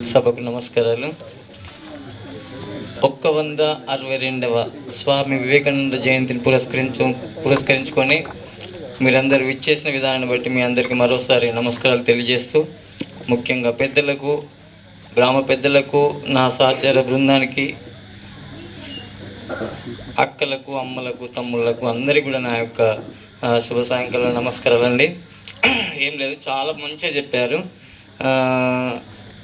సభకు నమస్కారాలు. ఒక్క వంద అరవై రెండవ స్వామి వివేకానంద జయంతిని పురస్కరించు పురస్కరించుకొని మీరందరూ విచ్చేసిన విధానాన్ని బట్టి మీ అందరికీ మరోసారి నమస్కారాలు తెలియజేస్తూ ముఖ్యంగా పెద్దలకు గ్రామ పెద్దలకు నా సహచార బృందానికి అక్కలకు అమ్మలకు తమ్ముళ్ళకు అందరికీ కూడా నా యొక్క శుభ సాయంకాలం నమస్కారాలండి. ఏం లేదు చాలా మంచిగా చెప్పారు.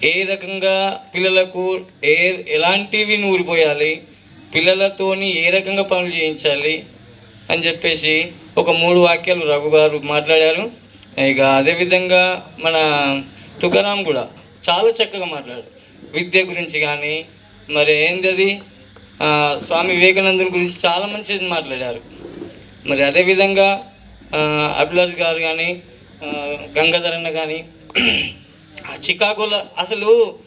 ఏ రకంగా పిల్లలకు ఏ ఎలాంటివి నూరిపోయాలి? పిల్లలతోని ఏ రకంగా పనులు చేయించాలి? అని చెప్పేసి ఒక మూడు వాక్యాలు రఘు గారు మాట్లాడారు. ఇక అదేవిధంగా మన తుకారాం కూడా చాలా చక్కగా మాట్లాడారు. విద్య గురించి కానీ మరి ఏంది అది? స్వామి వివేకానందుని గురించి చాలా మంచిది మాట్లాడారు. మరి అదేవిధంగా అభిలాష్ గారు కానీ గంగాధరన్న కానీ చికాగోలో అసలు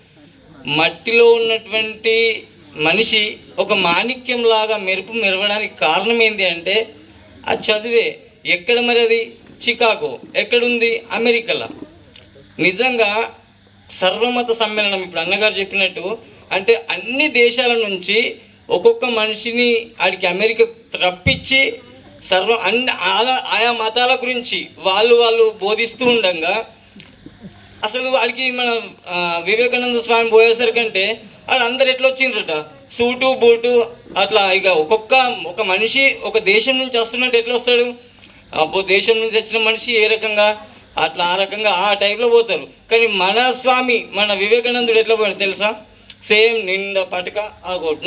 మట్టిలో ఉన్నటువంటి మనిషి ఒక మాణిక్యం లాగా మెరుపు మెరవడానికి కారణం ఏంటి అంటే ఆ చదివే. ఎక్కడ మరి అది? చికాగో. ఎక్కడుంది? అమెరికాలో. నిజంగా సర్వమత సమ్మేళనం ఇప్పుడు అన్నగారు చెప్పినట్టు అంటే అన్ని దేశాల నుంచి ఒక్కొక్క మనిషిని ఆడికి అమెరికా రప్పించి సర్వ అన్ని ఆయా మతాల గురించి వాళ్ళు వాళ్ళు బోధిస్తూ ఉండగా అసలు వాడికి మన వివేకానంద స్వామి పోయేసరికంటే వాళ్ళు అందరు ఎట్లా వచ్చిండ్రట? సూటు బూటు అట్లా ఇక ఒక్కొక్క ఒక మనిషి ఒక దేశం నుంచి వస్తున్నట్టు ఎట్లా వస్తాడు? అబ్బో దేశం నుంచి వచ్చిన మనిషి ఏ రకంగా? అట్లా ఆ రకంగా ఆ టైప్లో పోతారు. కానీ మన స్వామి మన వివేకానందుడు ఎట్లా పోయాడు తెలుసా? సేమ్ నిండా పటక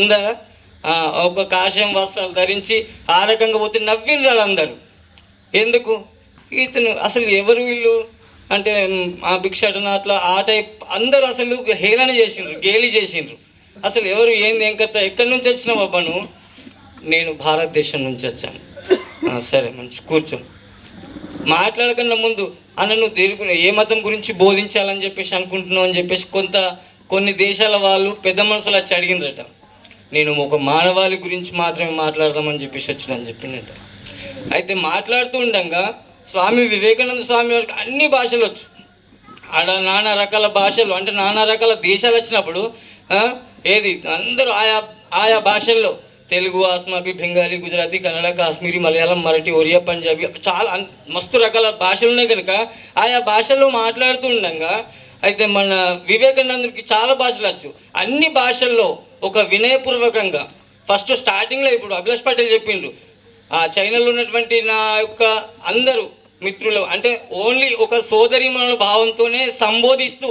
ఉందా? ఒక కాషాయం వస్త్రాలు ధరించి ఆ రకంగా పోతే నవ్విండ్రు అందరు. ఎందుకు? ఇతను అసలు ఎవరు వీళ్ళు? అంటే ఆ భిక్షాటన అట్లా ఆ టైప్ అందరు అసలు హేళన చేసిండ్రు గేలి చేసిండ్రు. అసలు ఎవరు ఏంది ఏం కథ ఎక్కడి నుంచి వచ్చినావు అబ్బా నువ్వు? నేను భారతదేశం నుంచి వచ్చాను. సరే మంచి కూర్చో. మాట్లాడకుండా ముందు అన్న నువ్వు దేని ఏ మతం గురించి బోధించాలని చెప్పేసి అనుకుంటున్నావు అని చెప్పేసి కొంత కొన్ని దేశాల వాళ్ళు పెద్ద మనసులు వచ్చి అడిగినరట. నేను ఒక మానవాళి గురించి మాత్రమే మాట్లాడదామని చెప్పేసి వచ్చిన చెప్పిండట. అయితే మాట్లాడుతూ ఉండగా స్వామి వివేకానంద స్వామి వారికి అన్ని భాషలు వచ్చు. ఆడ నానా రకాల భాషలు అంటే నానా రకాల దేశాలు వచ్చినప్పుడు ఏది? అందరూ ఆయా ఆయా భాషల్లో తెలుగు ఆస్మాబి బెంగాలీ గుజరాతీ కన్నడ కాశ్మీరీ మలయాళం మరాఠీ ఒరియా పంజాబీ చాలా మస్తు రకాల భాషలు ఉన్నాయి కనుక ఆయా భాషల్లో మాట్లాడుతూ ఉండగా అయితే మన వివేకానందుడికి చాలా భాషలు వచ్చు. అన్ని భాషల్లో ఒక వినయపూర్వకంగా ఫస్ట్ స్టార్టింగ్లో ఇప్పుడు అభిలాష్ పటేల్ చెప్పిండ్రు. ఆ చైనాలో ఉన్నటువంటి నా యొక్క అందరూ మిత్రులు అంటే ఓన్లీ ఒక సోదరి భావంతోనే సంబోధిస్తూ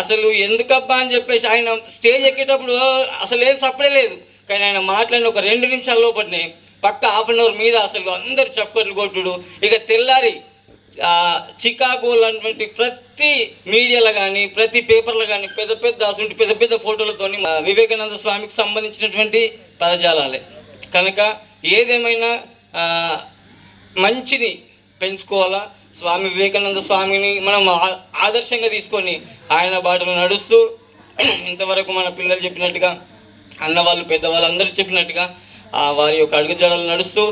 అసలు ఎందుకబ్బా అని చెప్పేసి ఆయన స్టేజ్ ఎక్కేటప్పుడు అసలు ఏం సప్పుడే లేదు. కానీ ఆయన మాట్లాడిన ఒక రెండు నిమిషాల లోపలనే పక్క హాఫ్ అన్ అవర్ మీద అసలు అందరు చప్పట్లు కొట్టుడు. ఇక తెల్లారి చికాగోలు అటువంటి ప్రతి మీడియాలో కానీ ప్రతి పేపర్లో కానీ పెద్ద పెద్ద అసలు పెద్ద పెద్ద ఫోటోలతో వివేకానంద స్వామికి సంబంధించినటువంటి పదజాలాలే. కనుక ఏదేమైనా మంచిని పెంచుకోవాలా? స్వామి వివేకానంద స్వామిని మనం ఆ- ఆదర్శంగా తీసుకొని ఆయన బాటలో నడుస్తూ ఇంతవరకు మన పిల్లలు చెప్పినట్టుగా అన్న వాళ్ళు పెద్దవాళ్ళు అందరూ చెప్పినట్టుగా వారి యొక్క అడుగుజాడలు నడుస్తూ